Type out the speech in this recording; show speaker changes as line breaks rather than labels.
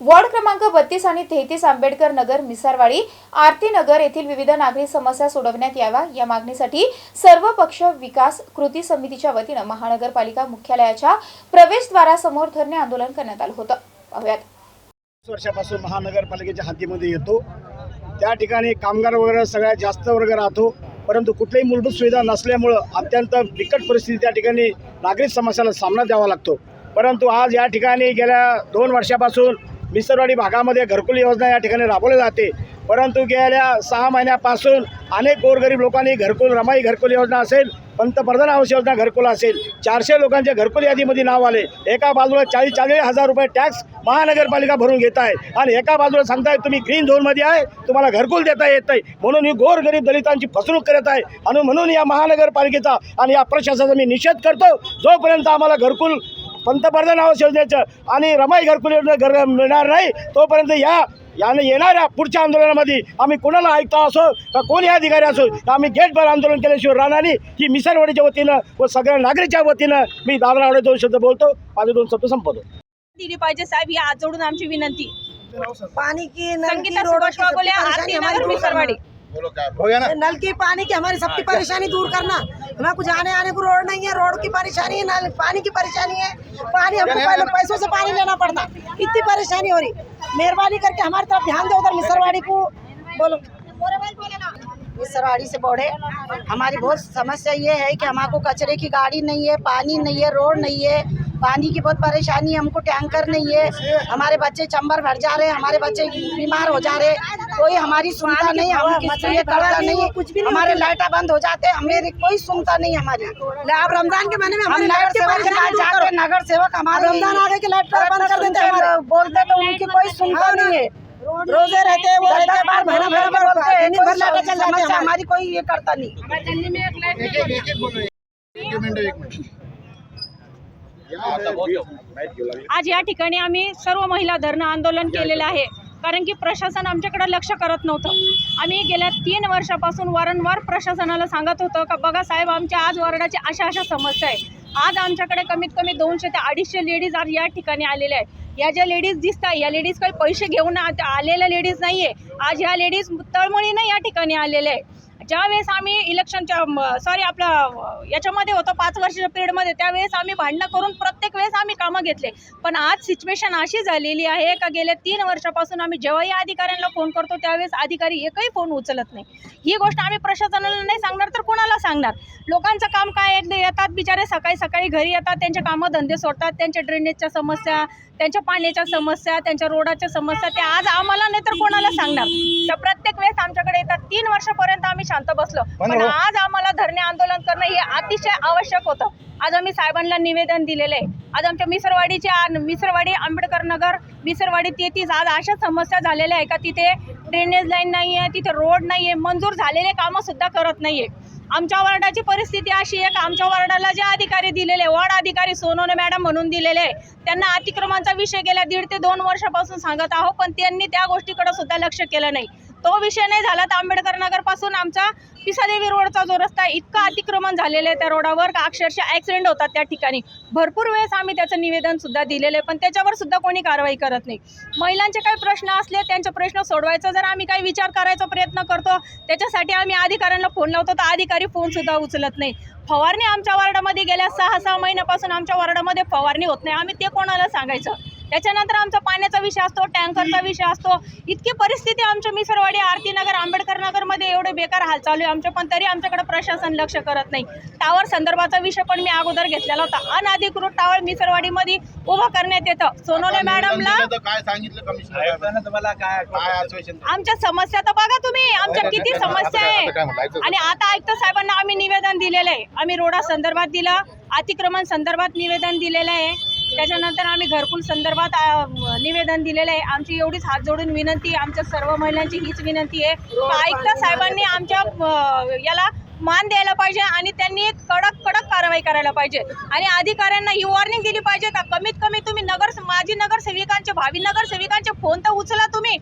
Ward क्रमांक बत्तीस आणि तेहतीस आंबेडकर नगर मिसारवाडी आरती नगर येथील विविध नागरी समस्या सोडवण्यात याव्या. या मागणीसाठी सर्व पक्ष विकास कृती समितीच्या वतीनं महानगरपालिका मुख्यालयाच्या प्रवेशद्वारासमोर धरणे आंदोलन करण्यात आलं होतं. पाहुयात.
वर्षापासून महानगरपालिकेच्या हद्दीमध्ये येतो. त्या ठिकाणी कामगार वगैरे सगळ्यात जास्त वर्ग राहतो. परंतु कुठल्याही मूलभूत सुविधा नसल्यामुळं अत्यंत बिकट परिस्थिती त्या ठिकाणी नागरिक समस्याला सामना द्यावा लागतो. परंतु आज या ठिकाणी गेल्या दोन वर्षापासून मिसरवाडी भागामध्ये घरकुल योजना या ठिकाणी राबवली जाते. परंतु गेल्या सहा महिन्यापासून अनेक गोरगरीब लोकांनी घरकुल रमाई घरकुल योजना असेल पंतप्रधान आवास योजना घरकुल असेल चारशे लोकांच्या घरकुल यादीमध्ये नाव आले. एका बाजूला चाळीस चाळीस हजार रुपये टॅक्स महानगरपालिका भरून घेत आहे आणि एका बाजूला सांगताय तुम्ही ग्रीन झोनमध्ये आहे तुम्हाला घरकुल देता येत नाही. म्हणून ही गोरगरीब दलितांची फसवणूक करत आहे. आणि म्हणून या महानगरपालिकेचा आणि या प्रशासनाचा मी निषेध करतो जोपर्यंत आम्हाला घरकुल पंतप्रधान आवास योजनेचं आणि रमाई घरकुल योजना घर मिळणार नाही तोपर्यंत या याने येणाऱ्या पुढच्या आंदोलनामध्ये आम्ही कोणाला ऐकता असो का कोणी अधिकारी असो तर आम्ही गेटवर आंदोलन केल्याशिवाय राहणार नाही. ही मिसरवाडीच्या वतीनं व सगळ्या नागरिकच्या वतीनं मी दादरावडे दोन शब्द बोलतो. माझे दोन शब्द संपवतो.
दिली पाहिजे साहेब ही आज जोडून आमची विनंती.
पानी की
संगीता बोले
हमारी
हो गया ना?
नल की पानी की हमारी सबकी परेशानी दूर करना। हमें कुछ आने आने को रोड नहीं है रोड की परेशानी है नल पानी की परेशानी है। पानी हमको पहले पैसों से पानी लेना पड़ता। इतनी परेशानी हो रही। मेहरबानी करके हमारी तरफ़ ध्यान दो उधर मिसरवाड़ी को बोलो। मिसरवाड़ी से बोले हमारी बहुत समस्या ये है कि हमारे कचरे की गाड़ी नहीं है पानी नहीं है रोड नहीं है। पानी की बहुत परेशानी है हमको टैंकर नहीं है। हमारे बच्चे चंबर भर जा रहे हैं हमारे बच्चे बीमार हो जा रहे हैं। कोई हमारी सुनता नहीं हम किसी ये करता नहीं कुछ भी हमारे लाइटा बंद हो जाते हैं हमें कोई सुनता नहीं हमारी। आप रमज़ान के महीने में हम नगर सेवक नगर सेवक हमारे रमज़ान आगे के लाइट बंद कर देते हैं बोलते तो उनकी कोई सुनता नहीं है। रोज़े रहते हैं वो रहते हैं बार महीना भर बोलते हैं दिन भर लाइटें चल जाती हैं हमारी। कोई ये करता नहीं। हमारी गली में एक लाइट एक मिनट एक मिनिट।
आज या ठिकाणी आम्ही सर्व महिला धरणं आंदोलन केलेलं आहे. कारण की प्रशासन आमच्याकडे लक्ष करत नव्हतं. आम्ही गेल्या तीन वर्षापासून वारंवार प्रशासनाला सांगत होतो का बघा साहेब आमच्या आज वॉर्डाची अशा अशा समस्या आहे. आज आमच्याकडे कमीत कमी दोनशे ते अडीचशे लेडीज आज या ठिकाणी आलेल्या आहेत. या ज्या लेडीज दिसत या लेडीज काही पैसे घेऊन आलेल्या लेडीज नाही आहे आज ह्या लेडीज तळमळीनं या ठिकाणी आलेल्या आहे ज्यावेळेस आम्ही इलेक्शनच्या सॉरी आपला याच्यामध्ये होतो पाच वर्षाच्या पिरियडमध्ये त्यावेळेस आम्ही भांडणं करून प्रत्येक वेळेस आम्ही कामं घेतले. पण आज सिच्युएशन अशी झालेली आहे का गेल्या तीन वर्षापासून आम्ही जेव्हाही अधिकाऱ्यांना फोन करतो त्यावेळेस अधिकारी एकही फोन उचलत नाही. ही गोष्ट आम्ही प्रशासनाला नाही सांगणार तर कोणाला सांगणार? लोकांचं काम काय आहे? येतात बिचारे सकाळी सकाळी घरी येतात त्यांचे कामं धंदे सोडतात त्यांच्या ड्रेनेजच्या समस्या त्यांच्या पाण्याच्या समस्या त्यांच्या रोडाच्या समस्या त्या आज आम्हाला नाही तर कोणाला सांगणार. तर प्रत्येक वेळेस आमच्याकडे येतात. तीन वर्षापर्यंत आम्ही शांत बसलो. पण आज आम्हाला धरणे आंदोलन करणं हे अतिशय आवश्यक होतं. आज आम्ही साहेबांना निवेदन दिलेलं आहे. आज आमच्या मिसरवाडीचे मिसरवाडी आंबेडकर नगर मिसरवाडी तेहतीस आज अशा समस्या झालेल्या आहे का? तिथे ड्रेनेज लाईन नाही आहे तिथे रोड नाही आहे मंजूर झालेले कामं सुद्धा करत नाही आहे आमच्या वार्डाची परिस्थिती अशी आहे का? आमच्या वॉर्डाला जे अधिकारी दिलेले वॉर्ड अधिकारी सोनवणे मॅडम म्हणून दिलेले आहे. त्यांना अतिक्रमांचा विषय गेल्या दीड ते दोन वर्षापासून सांगत आहो पण त्यांनी त्या गोष्टीकडे सुद्धा लक्ष केलं नाही. तो विषय नाही झाला. तर आंबेडकर नगरपासून आमचा पिसादेवी रोडचा जो रस्ता आहे अतिक्रमण झालेलं आहे त्या रोडावर का अक्षरशः ॲक्सिडेंट होतात त्या ठिकाणी. भरपूर वेळेस आम्ही त्याचं निवेदन सुद्धा दिलेलं आहे पण त्याच्यावर सुद्धा कोणी कारवाई करत नाही. महिलांचे काही प्रश्न असले त्यांचे प्रश्न सोडवायचा जर आम्ही काही विचार करायचा प्रयत्न करतो त्याच्यासाठी आम्ही अधिकाऱ्यांना फोन लावतो तर अधिकारी फोन सुद्धा उचलत नाही. फवारणी आमच्या वार्डामध्ये गेल्या सहा सहा महिन्यापासून आमच्या वार्डामध्ये फवारणी होत नाही. आम्ही ते कोणाला सांगायचं? त्याच्यानंतर आमचा पाण्याचा विषय असतो टँकरचा विषय असतो. इतकी परिस्थिती आमच्या मिसरवाडी आरतीनगर आंबेडकर नगरमध्ये एवढे बेकार हाल चालू आहे. आमच्या पण तरी आमच्याकडे प्रशासन लक्ष करत नाही. टावर संदर्भाचा विषय पण मी अगोदर घेतलेला होता. अनधिकृत टावर मिसरवाडीमध्ये उभा करण्यात येतं. सोनोने मॅडमला
काय सांगितलं कमिशनर तुम्हाला काय काय आश्वासन
आमच्या समस्या तर बघा तुम्ही. आमच्या किती समस्या आहे. आणि आता आयुक्त साहेबांना आम्ही निवेदन दिलेलं आहे. आम्ही रोडा संदर्भात दिलं. अतिक्रमण संदर्भात निवेदन दिलेलं आहे. त्याच्यानंतर आम्ही घरकुल संदर्भात निवेदन दिलेलं आहे. आमची एवढीच हात जोडून विनंती आमच्या सर्व महिलांची हीच विनंती आहे. आयुक्त साहेबांनी आमच्या याला मान द्यायला पाहिजे आणि त्यांनी एक कडक कडक कारवाई करायला पाहिजे. आणि अधिकाऱ्यांना ही वॉर्निंग दिली पाहिजे का? कमीत कमी तुम्ही नगर माजी नगरसेविकांचे भावी नगरसेविकांचे फोन तर उचला तुम्ही.